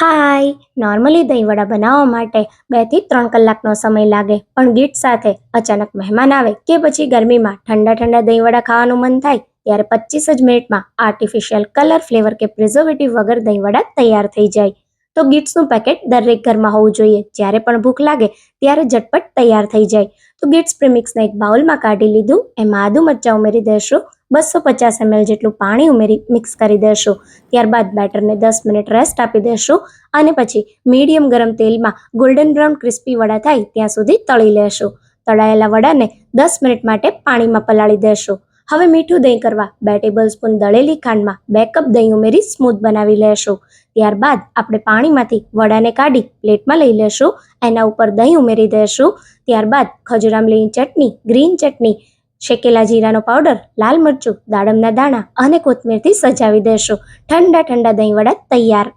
હાય normally દહીંવડા બનાવવા માટે બેથી ત્રણ કલાકનો સમય લાગે, પણ ગીટ સાથે અચાનક મહેમાન આવે કે પછી ગરમીમાં ઠંડા ઠંડા દહીંવડા ખાવાનું મન થાય, ત્યારે પચીસ જ મિનિટમાં આર્ટિફિશિયલ કલર ફ્લેવર કે પ્રિઝર્વેટિવ વગર દહીંવડા તૈયાર થઈ જાય. તો ગીટ્સનું પેકેટ દરેક ઘરમાં હોવું જોઈએ, જ્યારે પણ ભૂખ લાગે, ત્યારે ઝટપટ તૈયાર થઈ જાય. તો ગીટ્સ પ્રિમિક્સને એક બાઉલમાં કાઢી લીધું, એમાં આદુ મરચાં ઉમેરી દેશું બસો પચાસ એમએલ જેટલું પાણી ઉમેરી મિક્સ કરી દેશું. ત્યારબાદ બેટરને દસ મિનિટ રેસ્ટ આપી દેશું અને પછી મીડિયમ ગરમ તેલમાં ગોલ્ડન બ્રાઉન ક્રિસ્પી વડા થાય ત્યાં સુધી તળી લેશું. તળાયેલા વડાને દસ મિનિટ માટે પાણીમાં પલાળી દેશું. હવે મીઠું દહીં કરવા બે ટેબલ સ્પૂન દળેલી ખાંડમાં બે કપ દહીં ઉમેરી સ્મૂથ બનાવી લેશું. ત્યારબાદ આપણે પાણીમાંથી વડાને કાઢી પ્લેટમાં લઈ લેશું. એના ઉપર દહીં ઉમેરી દેશું. ત્યારબાદ ખજૂર આમલીની ચટણી ગ્રીન ચટણી શેકેલા જીરાનો પાવડર, લાલ મરચું, દાડમના દાણા અને કોથમીરથી સજાવી દેશું. ઠંડા ઠંડા દહીં વડા તૈયાર.